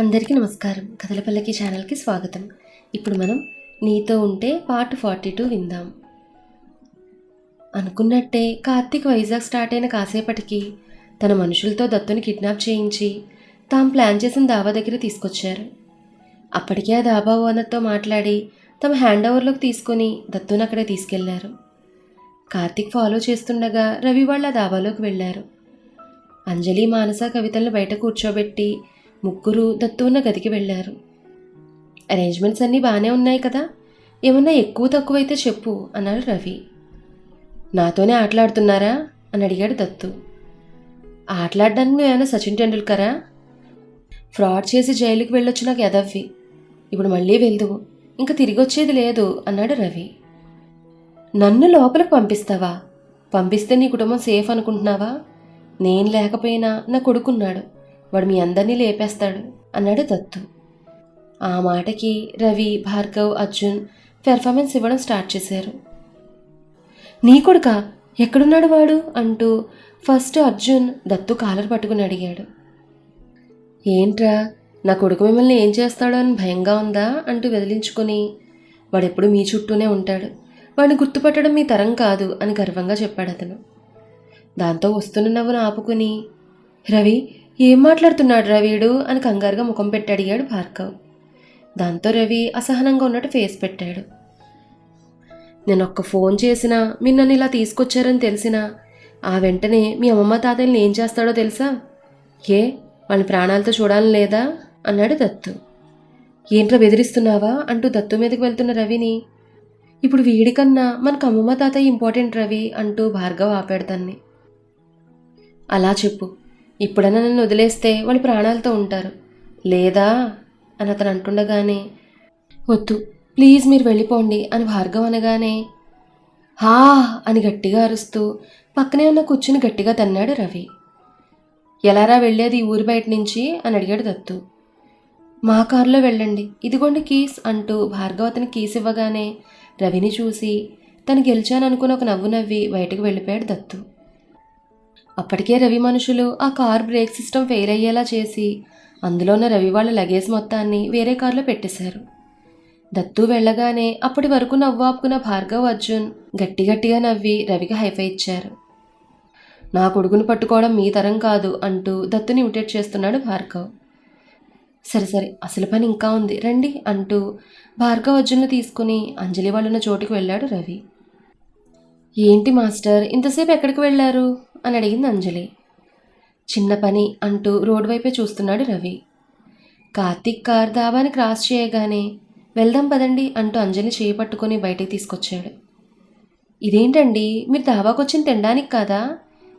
అందరికీ నమస్కారం. కథలపల్లకి ఛానల్కి స్వాగతం. ఇప్పుడు మనం నీతో ఉంటే పార్ట్ ఫార్టీ టూ విందాం. అనుకున్నట్టే కార్తీక్ వైజాగ్ స్టార్ట్ అయిన కాసేపటికి తన మనుషులతో దత్తుని కిడ్నాప్ చేయించి తాము ప్లాన్ చేసిన దాబా దగ్గర తీసుకొచ్చారు. అప్పటికే ఆ దాబా ఓనర్తో మాట్లాడి తమ హ్యాండ్ ఓవర్లోకి తీసుకొని దత్తుని అక్కడే తీసుకెళ్ళారు. కార్తీక్ ఫాలో చేస్తుండగా రవి వాళ్ళ దాబాలోకి వెళ్ళారు. అంజలి మానస కవితలను బయట కూర్చోబెట్టి ముగ్గురు దత్తు ఉన్న గదికి వెళ్ళారు. అరేంజ్మెంట్స్ అన్నీ బాగానే ఉన్నాయి కదా? ఏమన్నా ఎక్కువ తక్కువైతే చెప్పు అన్నాడు రవి. నాతోనే ఆటలాడుతున్నారా? అని అడిగాడు దత్తు. ఆటలాడడానికి నువ్వు ఏమైనా సచిన్ టెండూల్కరా? ఫ్రాడ్ చేసి జైలుకి వెళ్ళొచ్చు నాకు ఎదవ్వి ఇప్పుడు మళ్ళీ వెళ్దువు. ఇంకా తిరిగి వచ్చేది లేదు అన్నాడు రవి. నన్ను లోపలికి పంపిస్తావా? పంపిస్తే నీ కుటుంబం సేఫ్ అనుకుంటున్నావా? నేను లేకపోయినా నా కొడుకున్నాడు. వాడు మీ అందరినీ లేపేస్తాడు అన్నాడు దత్తు. ఆ మాటకి రవి భార్గవ్ అర్జున్ పెర్ఫార్మెన్స్ ఇవ్వడం స్టార్ట్ చేశారు. నీ కొడుక ఎక్కడున్నాడు వాడు? అంటూ ఫస్ట్ అర్జున్ దత్తు కాలర్ పట్టుకుని అడిగాడు. ఏంట్రా నా కొడుకు మిమ్మల్ని ఏం చేస్తాడో అని భయంగా ఉందా? అంటూ వెదిలించుకుని వాడెప్పుడు మీ చుట్టూనే ఉంటాడు. వాడిని గుర్తుపట్టడం మీ తరం కాదు అని గర్వంగా చెప్పాడు అతను. దాంతో వస్తున్న నవ్వును ఆపుకుని రవి ఏం మాట్లాడుతున్నాడు రవీడు అని కంగారుగా ముఖం పెట్టి అడిగాడు భార్గవ్. దాంతో రవి అసహనంగా ఉన్నట్టు ఫేస్ పెట్టాడు. నేను ఒక్క ఫోన్ చేసినా మీరు నన్ను ఇలా తీసుకొచ్చారని తెలిసినా ఆ వెంటనే మీ అమ్మమ్మ తాతయ్యని ఏం చేస్తాడో తెలుసా? ఏ వాళ్ళ ప్రాణాలతో చూడాలని లేదా? అన్నాడు దత్తు. ఏంట్రా బెదిరిస్తున్నావా? అంటూ దత్తు మీదకి వెళ్తున్న రవిని. ఇప్పుడు వీడికన్నా మనకు అమ్మమ్మ తాతయ్య ఇంపార్టెంట్ రవి అంటూ భార్గవ్ ఆపాడతాన్ని అలా చెప్పు. ఇప్పుడైనా నన్ను వదిలేస్తే వాళ్ళు ప్రాణాలతో ఉంటారు. లేదా? అని అతను అంటుండగానే వద్దు ప్లీజ్ మీరు వెళ్ళిపోండి అని భార్గవ్ అనగానే హా అని గట్టిగా అరుస్తూ పక్కనే ఉన్న కూర్చుని గట్టిగా తన్నాడు రవి. ఎలారా వెళ్ళేది ఊరి బయట నుంచి? అని అడిగాడు దత్తు. మా కారులో వెళ్ళండి ఇదిగోండి కీస్ అంటూ భార్గవ్ అతని కీస్ ఇవ్వగానే రవిని చూసి తను గెలిచాననుకుని ఒక నవ్వు నవ్వి బయటకు వెళ్ళిపోయాడు దత్తు. అప్పటికే రవి మనుషులు ఆ కార్ బ్రేక్ సిస్టమ్ ఫెయిల్ అయ్యేలా చేసి అందులో ఉన్న రవి వాళ్ళ లగేజ్ మొత్తాన్ని వేరే కారులో పెట్టేశారు. దత్తు వెళ్ళగానే అప్పటి వరకు నవ్వు ఆపుకున్న భార్గవ్ అర్జున్ గట్టి గట్టిగా నవ్వి రవికి హైఫై ఇచ్చారు. నా కొడుకుని పట్టుకోవడం మీ తరం కాదు అంటూ దత్తుని ఇమిటేట్ చేస్తున్నాడు భార్గవ్. సరే సరే అసలు పని ఇంకా ఉంది రండి అంటూ భార్గవ్ అర్జున్ను తీసుకుని అంజలి వాళ్ళున్న చోటుకు వెళ్ళాడు రవి. ఏంటి మాస్టర్ ఇంతసేపు ఎక్కడికి వెళ్ళారు? అని అడిగింది అంజలి. చిన్న పని అంటూ రోడ్ వైపే చూస్తున్నాడు రవి. కార్తీక్ కార్ దాబాని క్రాస్ చేయగానే వెళ్దాం పదండి అంటూ అంజలి చేయి బయటికి తీసుకొచ్చాడు. ఇదేంటండి మీరు దాబాకు వచ్చిన తినడానికి కాదా?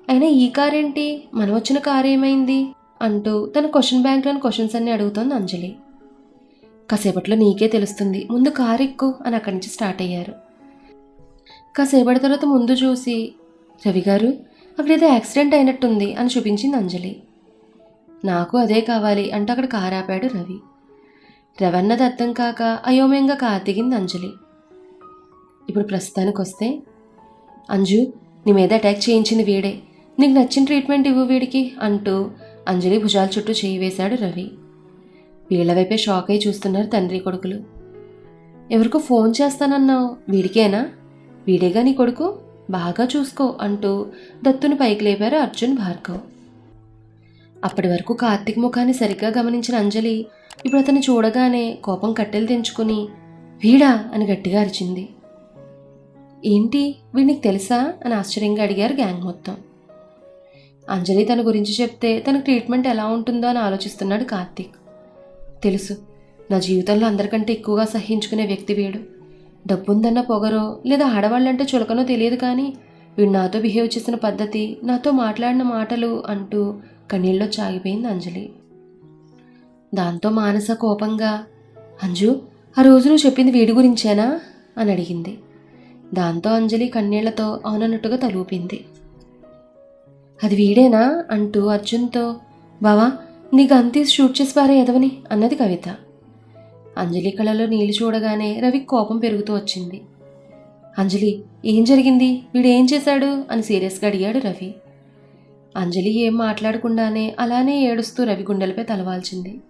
అయినా ఈ కార్ ఏంటి? మనం వచ్చిన కార్ ఏమైంది? అంటూ తన క్వశ్చన్ బ్యాంక్లోని క్వశ్చన్స్ అన్ని అడుగుతోంది అంజలి. కాసేపట్లో నీకే తెలుస్తుంది ముందు కారు ఎక్కు అని అక్కడి నుంచి స్టార్ట్ అయ్యారు. కాసేపటి తర్వాత ముందు చూసి రవి గారు అక్కడేదో యాక్సిడెంట్ అయినట్టుంది అని చూపించింది అంజలి. నాకు అదే కావాలి అంటూ అక్కడ కారు ఆపాడు రవి. రవన్నది అర్థం కాక అయోమయంగా కారు దిగింది అంజలి. ఇప్పుడు ప్రస్తుతానికి వస్తే అంజు నీ మీద అటాక్ చేయించింది వీడే. నీకు నచ్చిన ట్రీట్మెంట్ ఇవ్వు వీడికి అంటూ అంజలి భుజాల చుట్టూ చేయి వేశాడు రవి. వీళ్ళ వైపే షాక్ అయి చూస్తున్నారు తండ్రి కొడుకులు. ఎవరికో ఫోన్ చేస్తానన్నావు వీడికేనా? వీడేగా నీ కొడుకు? బాగా చూసుకో అంటూ దత్తుని పైకి లేపారు అర్జున్ భార్గవ్. అప్పటి వరకు కార్తీక్ ముఖాన్ని సరిగ్గా గమనించిన అంజలి ఇప్పుడు అతన్ని చూడగానే కోపం కట్టెలు తెంచుకుని వీడా? అని గట్టిగా అరిచింది. ఏంటి? వీడికి తెలుసా? అని ఆశ్చర్యంగా అడిగారు గ్యాంగ్ మొత్తం. అంజలి తన గురించి చెప్తే తనకు ట్రీట్మెంట్ ఎలా ఉంటుందో అని ఆలోచిస్తున్నాడు కార్తీక్. తెలుసు. నా జీవితంలో అందరికంటే ఎక్కువగా సహించుకునే వ్యక్తి వీడు. డబ్బుందన్న పొగరో లేదా ఆడవాళ్ళంటే చులకనో తెలియదు కానీ వీడు నాతో బిహేవ్ చేసిన పద్ధతి నాతో మాట్లాడిన మాటలు అంటూ కన్నీళ్ళలో చాగిపోయింది అంజలి. దాంతో మానస కోపంగా అంజు ఆ రోజు నువ్వు చెప్పింది వీడి గురించేనా? అని అడిగింది. దాంతో అంజలి కన్నీళ్ళతో అవునన్నట్టుగా తలూపింది. అది వీడేనా? అంటూ అర్జున్తో బావా నీకు అంతీ షూట్ చేసి పారే ఎదవని అన్నది కవిత. అంజలి కళ్ళలో నీళ్ళు చూడగానే రవికి కోపం పెరుగుతూ వచ్చింది. అంజలి ఏం జరిగింది? వీడేం చేశాడు? అని సీరియస్గా అడిగాడు రవి. అంజలి ఏం మాట్లాడకుండానే అలానే ఏడుస్తూ రవి గుండెలపై తలవాల్చింది.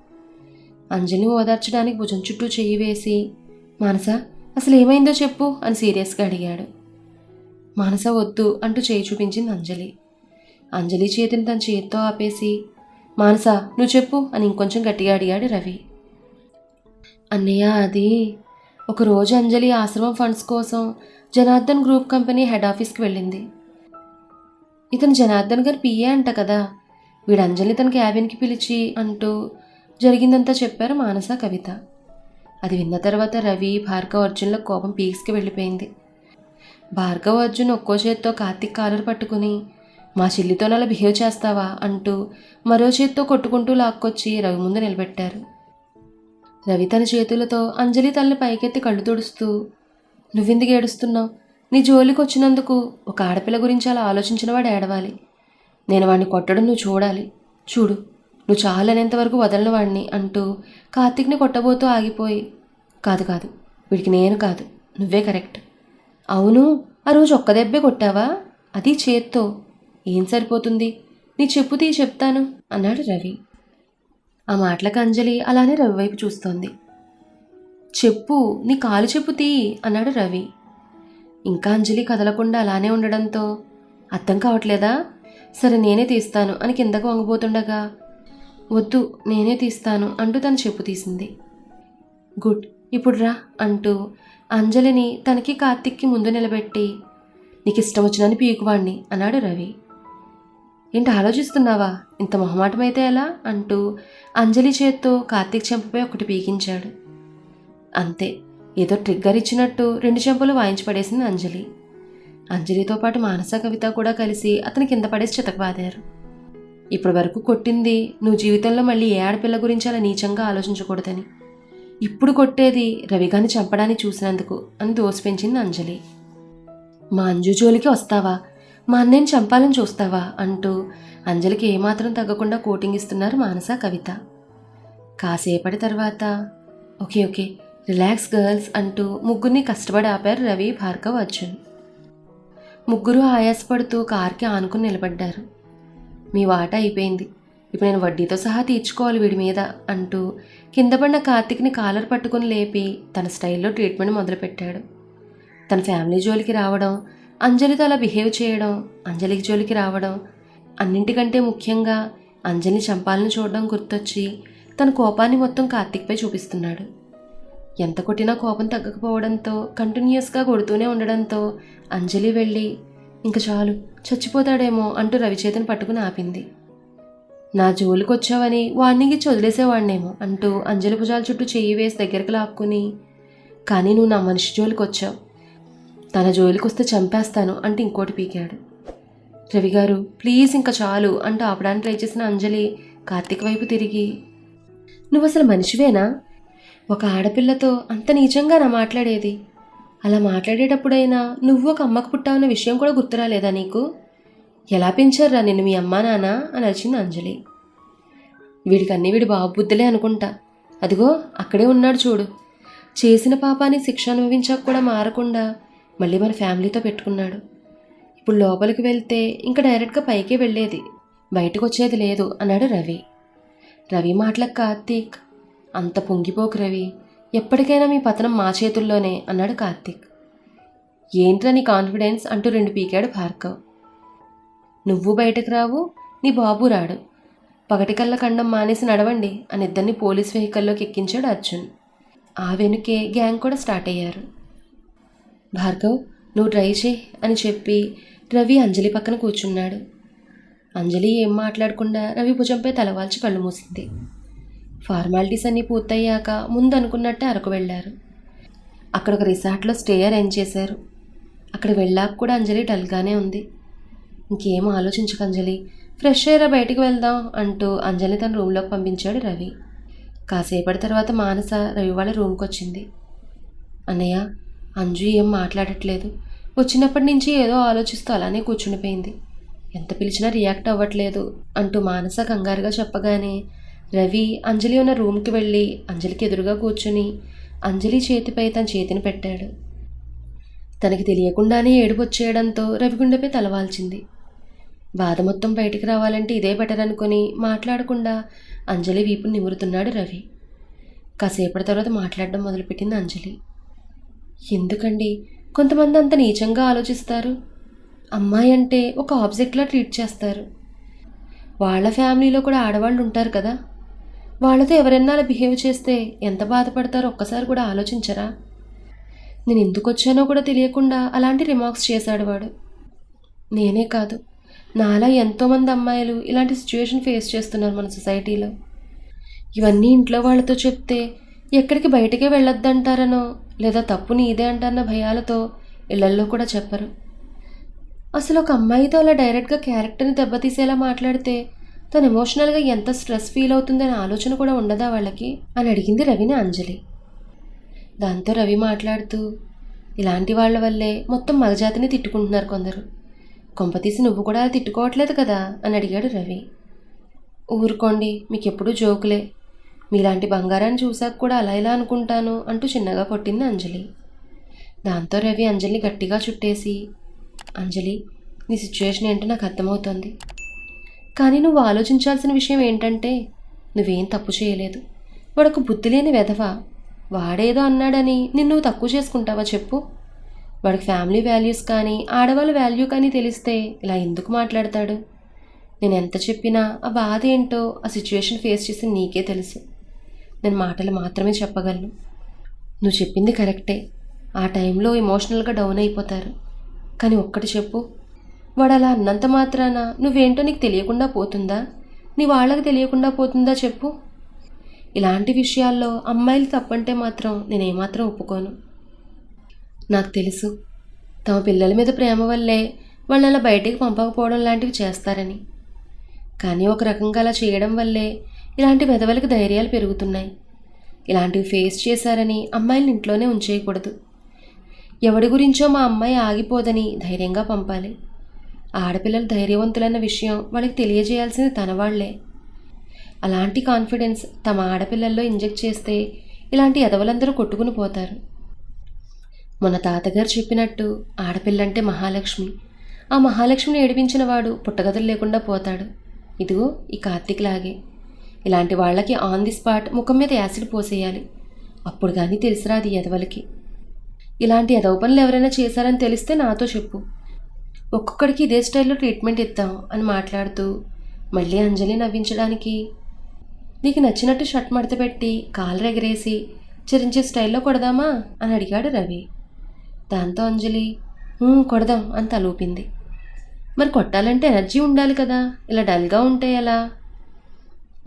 అంజలిని ఓదార్చడానికి భుజం చుట్టూ చెయ్యి వేసి మానస అసలు ఏమైందో చెప్పు అని సీరియస్గా అడిగాడు. మానస వద్దు అంటూ చేయి చూపించింది అంజలి. అంజలి చేతిని తన చేతితో ఆపేసి మానస నువ్వు చెప్పు అని ఇంకొంచెం గట్టిగా అడిగాడు రవి. అన్నయ్య అది. ఒకరోజు అంజలి ఆశ్రమం ఫండ్స్ కోసం జనార్దన్ గ్రూప్ కంపెనీ హెడ్ ఆఫీస్కి వెళ్ళింది. ఇతను జనార్దన్ గారు పిఏ అంట కదా. వీడు అంజలి తన క్యాబిన్కి పిలిచి అంటూ జరిగిందంతా చెప్పారు మానస కవిత. అది విన్న తర్వాత రవి భార్గవ అర్జున్ల కోపం పీక్స్కి వెళ్ళిపోయింది. భార్గవ్ అర్జున్ ఒక్కో చేత్తో కార్తీక్ కాలర్ పట్టుకుని మా చెల్లితోనలా బిహేవ్ చేస్తావా? అంటూ మరో చేత్తో కొట్టుకుంటూ లాక్కొచ్చి రవి ముందు నిలబెట్టారు. రవి తన చేతులతో అంజలి తల్లి పైకెత్తి కళ్ళు తుడుస్తూ నువ్వెందుకు ఏడుస్తున్నావు? నీ జోలికి వచ్చినందుకు ఒక ఆడపిల్ల గురించి అలా ఆలోచించిన వాడు ఏడవాలి. నేను వాడిని కొట్టడం నువ్వు చూడాలి. చూడు నువ్వు చాలనేంతవరకు వదలని వాడిని అంటూ కార్తీక్ని కొట్టబోతూ ఆగిపోయి కాదు కాదు వీడికి నేను కాదు నువ్వే కరెక్ట్. అవును ఆ రోజు ఒక్క దెబ్బే కొట్టావా? అది చేత్తో. ఏం సరిపోతుంది? నీ చెప్పు తీ చెప్తాను అన్నాడు రవి. ఆ మాటలకు అంజలి అలానే రవి వైపు చూస్తోంది. చెప్పు నీ కాలు చెప్పు తీ అన్నాడు రవి. ఇంకా అంజలి కదలకుండా అలానే ఉండడంతో అర్థం కావట్లేదా? సరే నేనే తీస్తాను అని కిందకు వంగబోతుండగా వద్దు నేనే తీస్తాను అంటూ తను చెప్పు తీసింది. గుడ్ ఇప్పుడు రా అంటూ అంజలిని తనకి కార్తిక్కి ముందు నిలబెట్టి నీకు ఇష్టం వచ్చినని పీకువాణ్ణి అన్నాడు రవి. ఏంటి ఆలోచిస్తున్నావా? ఇంత మొహమాటమైతే ఎలా? అంటూ అంజలి చేత్తో కార్తీక్ చెంపపై ఒకటి పీకించాడు. అంతే ఏదో ట్రిగ్గర్ ఇచ్చినట్టు రెండు చెంపలు వాయించి పడేసింది అంజలి. అంజలితో పాటు మానస కవిత కూడా కలిసి అతని కింద పడేసి చితకబాదారు ఇప్పటి వరకు కొట్టింది నువ్వు జీవితంలో మళ్ళీ ఏ ఆడపిల్ల గురించి అలా నీచంగా ఆలోచించకూడదని. ఇప్పుడు కొట్టేది రవిగాని చంపడాన్ని చూసినందుకు అని దోసి పెంచింది అంజలి. మా అంజు జోలికి వస్తావా? మా అన్నయ్యని చంపాలని చూస్తావా అంటూ అంజలికి ఏమాత్రం తగ్గకుండా కోటింగ్ ఇస్తున్నారు మానస కవిత. కాసేపటి తర్వాత ఓకే ఓకే రిలాక్స్ గర్ల్స్ అంటూ ముగ్గురిని కష్టపడి ఆపారు రవి భార్గవ్ అర్జున్. ముగ్గురు ఆయాసపడుతూ కార్కి ఆనుకుని నిలబడ్డారు. మీ వాట అయిపోయింది. ఇప్పుడు నేను వడ్డీతో సహా తీర్చుకోవాలి వీడి మీద అంటూ కింద పడిన కార్తిక్ని కాలర్ పట్టుకుని లేపి తన స్టైల్లో ట్రీట్మెంట్ మొదలుపెట్టాడు. తన ఫ్యామిలీ జోలికి రావడం అంజలితో అలా బిహేవ్ చేయడం అంజలికి జోలికి రావడం అన్నింటికంటే ముఖ్యంగా అంజలిని చంపాలని చూడడం గుర్తొచ్చి తన కోపాన్ని మొత్తం కార్తిక్పై చూపిస్తున్నాడు. ఎంత కొట్టినా కోపం తగ్గకపోవడంతో కంటిన్యూస్గా కొడుతూనే ఉండడంతో అంజలి వెళ్ళి ఇంక చాలు చచ్చిపోతాడేమో అంటూ రవిచేతను పట్టుకుని ఆపింది. నా జోలికి వచ్చావని వాణ్ణికి వదిలేసేవాడినేమో అంటూ అంజలి భుజాల చుట్టూ చెయ్యి వేసి దగ్గరికి లాక్కుని కానీ నువ్వు నా మనిషి జోలికి వచ్చావు తన జోలికి వస్తే చంపేస్తాను అంటే ఇంకోటి పీకాడు. రవి గారు ప్లీజ్ ఇంకా చాలు అంటూ ఆపడానికి ట్రై చేసిన అంజలి కార్తీక్ వైపు తిరిగి నువ్వు అసలు మనిషివేనా? ఒక ఆడపిల్లతో అంత నీచంగా నా మాట్లాడేది? అలా మాట్లాడేటప్పుడైనా నువ్వు ఒక అమ్మకు పుట్టావన్న విషయం కూడా గుర్తురాలేదా నీకు? ఎలా పెంచారా నిన్ను మీ అమ్మా నాన్న? అని అరిచింది అంజలి. వీడికి అన్ని వీడి బాబు బుద్ధులే అనుకుంటా. అదిగో అక్కడే ఉన్నాడు చూడు. చేసిన పాపాన్ని శిక్ష అనుభవించాక కూడా మారకుండా మళ్ళీ మన ఫ్యామిలీతో పెట్టుకున్నాడు. ఇప్పుడు లోపలికి వెళ్తే ఇంకా డైరెక్ట్గా పైకే వెళ్ళేది. బయటకు వచ్చేది లేదు అన్నాడు రవి. రవి మాటలకు కార్తీక్ అంత పొంగిపోకు రవి. ఎప్పటికైనా మీ పతనం మా చేతుల్లోనే అన్నాడు కార్తీక్. ఏంట్రా నీ కాన్ఫిడెన్స్? అంటూ రెండు పీకాడు భార్గవ్. నువ్వు బయటకు రావు నీ బాబు రాడు. పగటికల్లా కండం మానేసి నడవండి అని ఇద్దరిని పోలీస్ వెహికల్లోకి ఎక్కించాడు అర్జున్. ఆ వెనుకే గ్యాంగ్ కూడా స్టార్ట్ అయ్యారు. భార్గవ్ నువ్వు ట్రై చేయి అని చెప్పి రవి అంజలి పక్కన కూర్చున్నాడు. అంజలి ఏం మాట్లాడకుండా రవి భుజంపై తలవాల్చి కళ్ళు మూసింది. ఫార్మాలిటీస్ అన్నీ పూర్తయ్యాక ముందు అనుకున్నట్టే అరకు వెళ్ళారు. అక్కడ ఒక రిసార్ట్లో స్టే అరేంజ్ చేశారు? అక్కడ వెళ్ళాక కూడా అంజలి డల్గానే ఉంది. ఇంకేం ఆలోచించక అంజలి ఫ్రెష్ అయ్యారా బయటికి వెళ్దాం అంటూ అంజలి తన రూమ్లోకి పంపించాడు రవి. కాసేపటి తర్వాత మానస రవి వాళ్ళ రూమ్కి వచ్చింది అన్నయ్య అంజు ఏం మాట్లాడట్లేదు. వచ్చినప్పటి నుంచి ఏదో ఆలోచిస్తూ అలానే కూర్చునిపోయింది ఎంత పిలిచినా రియాక్ట్ అవ్వట్లేదు అంటూ మానస కంగారుగా చెప్పగానే రవి అంజలి ఉన్న రూమ్కి వెళ్ళి అంజలికి ఎదురుగా కూర్చుని అంజలి చేతిపై తన చేతిని పెట్టాడు. తనకి తెలియకుండానే ఏడుపు వచ్చేయడంతో రవి గుండెపై తలవాల్చింది. బాధ మొత్తం బయటికి రావాలంటే ఇదే బెటర్ అనుకొని మాట్లాడకుండా అంజలి వీపుని నిమురుతున్నాడు రవి. కాసేపటి తర్వాత మాట్లాడడం మొదలుపెట్టింది అంజలి. ఎందుకండి? కొంతమంది అంత నీచంగా ఆలోచిస్తారు. అమ్మాయి అంటే ఒక ఆబ్జెక్ట్లా ట్రీట్ చేస్తారు. వాళ్ళ ఫ్యామిలీలో కూడా ఆడవాళ్ళు ఉంటారు కదా. వాళ్ళతో ఎవరైనా అలా బిహేవ్ చేస్తే ఎంత బాధపడతారో ఒక్కసారి కూడా ఆలోచించరా? నేను ఎందుకు వచ్చానో కూడా తెలియకుండా అలాంటి రిమార్క్స్ చేశాడు వాడు. నేనే కాదు నాలా ఎంతోమంది అమ్మాయిలు ఇలాంటి సిచ్యువేషన్ ఫేస్ చేస్తున్నారు మన సొసైటీలో. ఇవన్నీ ఇంట్లో వాళ్ళతో చెప్తే ఎక్కడికి బయటికే వెళ్ళొద్దంటారనో లేదా తప్పు నీదే అంటారన్న భయాలతో ఇళ్ళల్లో కూడా చెప్పరు. అసలు ఒక అమ్మాయితో అలా డైరెక్ట్గా క్యారెక్టర్ని దెబ్బతీసేలా మాట్లాడితే తను ఎమోషనల్గా ఎంత స్ట్రెస్ ఫీల్ అవుతుందనే ఆలోచన కూడా ఉండదా వాళ్ళకి? అని అడిగింది రవిని అంజలి. దాంతో రవి మాట్లాడుతూ ఇలాంటి వాళ్ళ వల్లే మొత్తం మగజాతిని తిట్టుకుంటున్నారు కొందరు. కొంపతీసి నువ్వు కూడా అలా తిట్టుకోవట్లేదు కదా? అని అడిగాడు రవి. ఊరుకోండి మీకు ఎప్పుడూ జోకులే. మీలాంటి బంగారాన్ని చూశాక కూడా అలా ఇలా అనుకుంటాను? అంటూ చిన్నగా కొట్టింది అంజలి. దాంతో రవి అంజలిని గట్టిగా చుట్టేసి అంజలి నీ సిచ్యువేషన్ ఏంటో నాకు అర్థమవుతుంది. కానీ నువ్వు ఆలోచించాల్సిన విషయం ఏంటంటే నువ్వేం తప్పు చేయలేదు. వాడొక బుద్ధి లేని వెధవ. వాడేదో అన్నాడని నిన్ను తక్కువ చేసుకుంటావా చెప్పు. వాడికి ఫ్యామిలీ వాల్యూస్ కానీ ఆడవాళ్ళ వాల్యూ కానీ తెలిస్తే ఇలా ఎందుకు మాట్లాడతాడు? నేను ఎంత చెప్పినా ఆ బాధ ఏంటో ఆ సిచ్యువేషన్ ఫేస్ చేసి నీకే తెలుసు. నేను మాటలు మాత్రమే చెప్పగలను. నువ్వు చెప్పింది కరెక్టే. ఆ టైంలో ఎమోషనల్గా డౌన్ అయిపోతారు. కానీ ఒక్కటి చెప్పు. వాడు అలా అన్నంత మాత్రాన నువ్వేంటో నీకు తెలియకుండా పోతుందా? నీ వాళ్ళకి తెలియకుండా పోతుందా చెప్పు. ఇలాంటి విషయాల్లో అమ్మాయిలు తప్పంటే మాత్రం నేనేమాత్రం ఒప్పుకోను. నాకు తెలుసు. తమ పిల్లల మీద ప్రేమ వల్లే వాళ్ళని అలా బయటికి పంపకపోవడం లాంటివి చేస్తారని. కానీ ఒక రకంగా అలా చేయడం వల్లే ఇలాంటి వెధవలకు ధైర్యాలు పెరుగుతున్నాయి. ఇలాంటివి ఫేస్ చేశారని అమ్మాయిని ఇంట్లోనే ఉంచేయకూడదు. ఎవడి గురించో మా అమ్మాయి ఆగిపోదని ధైర్యంగా పంపాలి. ఆడపిల్లలు ధైర్యవంతులన్న విషయం వాళ్ళకి తెలియజేయాల్సింది తన వాళ్ళే అలాంటి కాన్ఫిడెన్స్ తమ ఆడపిల్లల్లో ఇంజెక్ట్ చేస్తే ఇలాంటి ఎదవలందరూ కొట్టుకుని పోతారు. మన తాతగారు చెప్పినట్టు ఆడపిల్లంటే మహాలక్ష్మి. ఆ మహాలక్ష్మిని ఏడిపించిన వాడు పుట్టగదులు లేకుండా పోతాడు. ఇదిగో ఈ కార్తీక్ లాగే. ఇలాంటి వాళ్ళకి ఆన్ ది స్పాట్ ముఖం మీద యాసిడ్ పోసేయాలి. అప్పుడు కానీ తెలిసిరా అది ఎదవలకి ఇలాంటి ఎదవ పనులు ఎవరైనా చేశారని తెలిస్తే నాతో చెప్పు. ఒక్కొక్కడికి ఇదే స్టైల్లో ట్రీట్మెంట్ ఇద్దాం అని మాట్లాడుతూ మళ్ళీ అంజలి నవ్వించడానికి. నీకు నచ్చినట్టు షర్ట్ మడత పెట్టి కాలు ఎగరేసి చిరంజీవి స్టైల్లో కొడదామా అని అడిగాడు రవి. దాంతో అంజలి కొడదాం అని తలూపింది మరి కొట్టాలంటే ఎనర్జీ ఉండాలి కదా. ఇలా డల్గా ఉంటే ఎలా?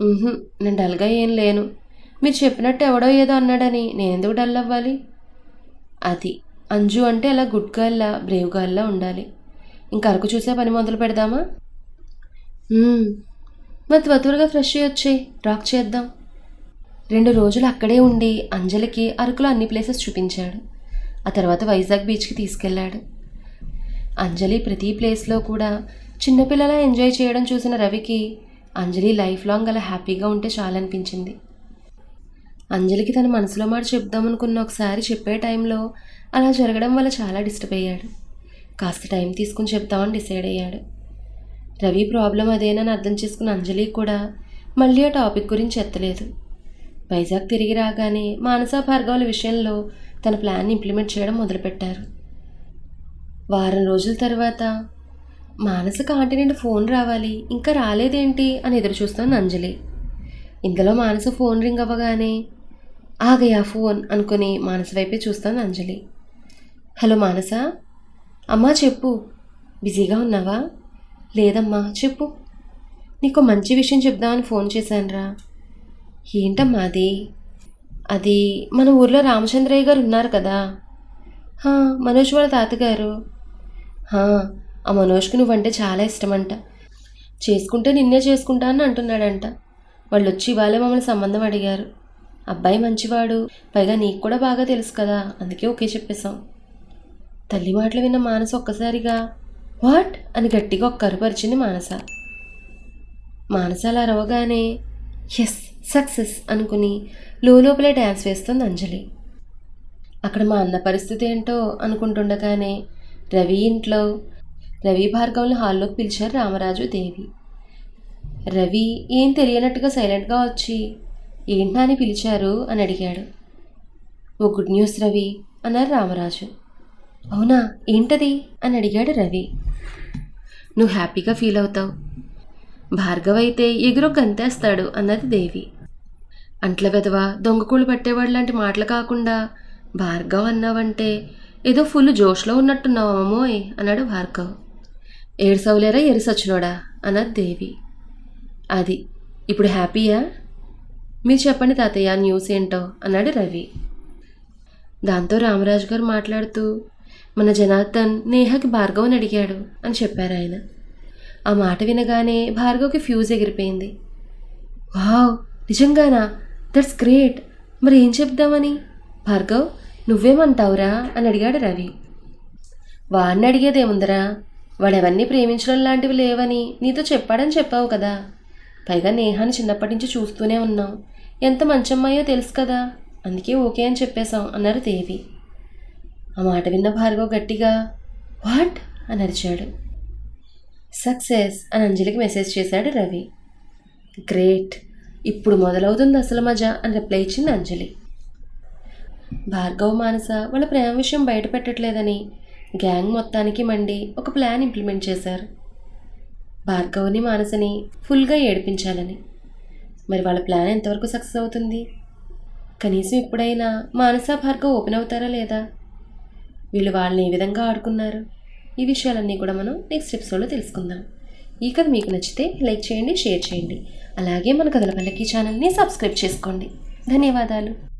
నేను డల్గా ఏం లేను. మీరు చెప్పినట్టు ఎవడో ఏదో అన్నాడని నేను ఎందుకు డల్ అవ్వాలి? అది అంజు అంటే అలా గుడ్ గర్ల్లా బ్రేవ్ గర్ల్లా ఉండాలి. ఇంకా అరకు చూసే పని మొదలు పెడదామా? మరి త్వర త్వరగా ఫ్రెష్ అయ్యి వచ్చే డ్రాక్ చేద్దాం. రెండు రోజులు అక్కడే ఉండి అంజలికి అరకులో అన్ని ప్లేసెస్ చూపించాడు. ఆ తర్వాత వైజాగ్ బీచ్కి తీసుకెళ్ళాడు. అంజలి ప్రతి ప్లేస్లో కూడా చిన్నపిల్లలా ఎంజాయ్ చేయడం చూసిన రవికి అంజలి లైఫ్ లాంగ్ అలా హ్యాపీగా ఉంటే చాలనిపించింది. అంజలికి తన మనసులో మాట చెప్దామనుకున్న ఒకసారి చెప్పే టైంలో అలా జరగడం వల్ల చాలా డిస్టర్బ్ అయ్యాడు. కాస్త టైం తీసుకుని చెప్తామని డిసైడ్ అయ్యాడు. రవి ప్రాబ్లం అదేనని అర్థం చేసుకున్న అంజలి కూడా మళ్ళీ ఆ టాపిక్ గురించి ఎత్తలేదు. వైజాగ్ తిరిగి రాగానే మానస భార్గవుల విషయంలో తన ప్లాన్ని ఇంప్లిమెంట్ చేయడం మొదలుపెట్టారు. వారం రోజుల తర్వాత మానసిక ఆంటీ నుండి ఫోన్ రావాలి ఇంకా రాలేదేంటి అని ఎదురు చూస్తాను అంజలి ఇంతలో మానస ఫోన్ రింగ్ అవ్వగానే ఆగయా ఫోన్ అనుకుని మానస వైపే చూస్తాను అంజలి హలో మానస అమ్మా చెప్పు బిజీగా ఉన్నావా? లేదమ్మా చెప్పు. నీకు మంచి విషయం చెప్దామని ఫోన్ చేశానురా. ఏంటమ్మా అది? అది మన ఊర్లో రామచంద్రయ్య గారు ఉన్నారు కదా. మనోజ్ వాళ్ళ తాతగారు. ఆ మనోజ్కి నువ్వంటే చాలా ఇష్టమంట. చేసుకుంటే నిన్నే చేసుకుంటా అని అంటున్నాడంట. వాళ్ళు వచ్చి ఇవాళే మమ్మల్ని సంబంధం అడిగారు. అబ్బాయి మంచివాడు పైగా నీకు కూడా బాగా తెలుసు కదా అందుకే ఓకే చెప్పేశాం. తల్లి మాటలు విన్న మానస ఒక్కసారిగా వాట్? అని గట్టిగా ఒక్క కరుపరిచింది మానస. మానస అలా అరవగానే ఎస్ సక్సెస్ అనుకుని లోపలే డ్యాన్స్ వేస్తుంది అంజలి. అక్కడ మా అన్న పరిస్థితి ఏంటో అనుకుంటుండగానే రవి ఇంట్లో రవి భార్గవ్ని హాల్లోకి పిలిచారు రామరాజు దేవి. రవి ఏం తెలియనట్టుగా సైలెంట్గా వచ్చి ఏంటా అని పిలిచారు అని అడిగాడు. ఓ గుడ్ న్యూస్ రవి అన్నారు రామరాజు. అవునా ఏంటది? అని అడిగాడు రవి. నువ్వు హ్యాపీగా ఫీల్ అవుతావు. భార్గవ్ అయితే ఎగురో గంతేస్తాడు అన్నది దేవి. అంట్ల వెధవ దొంగకూళ్ళు పట్టేవాడు లాంటి మాటలు కాకుండా భార్గవ్ అన్నావంటే ఏదో ఫుల్ జోష్లో ఉన్నట్టున్నావు అమ్మోయ్ అన్నాడు భార్గవ్. ఏడ్సవులేరా ఎరిసొచ్చినోడా అన్నది దేవి. అది ఇప్పుడు హ్యాపీయా? మీరు చెప్పండి తాతయ్య న్యూస్ ఏంటో? అన్నాడు రవి. దాంతో రామరాజు గారు మాట్లాడుతూ మన జనార్దన్ నేహకి భార్గవ్ని అడిగాడు అని చెప్పారు ఆయన. ఆ మాట వినగానే భార్గవ్కి ఫ్యూజ్ ఎగిరిపోయింది. వావ్ నిజంగానా? That's great. మరి ఏం చెప్దామని? భార్గవ్ నువ్వేమంటావురా? అని అడిగాడు రవి. వాడిని అడిగేదేముందరా? వాడెవన్నీ ప్రేమించడం లాంటివి లేవని నీతో చెప్పాడని చెప్పావు కదా. పైగా నేహాన్ని చిన్నప్పటి నుంచి చూస్తూనే ఉన్నాం. ఎంత మంచమ్మాయో తెలుసు కదా. అందుకే ఓకే అని చెప్పేశాం అన్నారు దేవి. ఆ మాట విన్న భార్గవ్ గట్టిగా వాట్? అని అరిచాడు. సక్సెస్ అని అంజలికి మెసేజ్ చేశాడు రవి. గ్రేట్. ఇప్పుడు మొదలవుతుంది అసలు మజా అని రిప్లై ఇచ్చింది అంజలి. భార్గవ్ మానస వాళ్ళ ప్రేమ విషయం బయట పెట్టట్లేదని గ్యాంగ్ మొత్తానికి మండి ఒక ప్లాన్ ఇంప్లిమెంట్ చేశారు. భార్గవ్ని మానసని ఫుల్గా ఏడిపించాలని. మరి వాళ్ళ ప్లాన్ ఎంతవరకు సక్సెస్ అవుతుంది? కనీసం ఇప్పుడైనా మానస భార్గవ్ ఓపెన్ అవుతారా లేదా? వీళ్ళు వాళ్ళని ఏ విధంగా ఆడుకున్నారు? ఈ విషయాలన్నీ కూడా మనం నెక్స్ట్ ఎపిసోడ్లో తెలుసుకుందాం. ఈ కథ మీకు నచ్చితే లైక్ చేయండి షేర్ చేయండి. అలాగే మన కథల పల్లకి ఛానల్ని సబ్స్క్రైబ్ చేసుకోండి. ధన్యవాదాలు.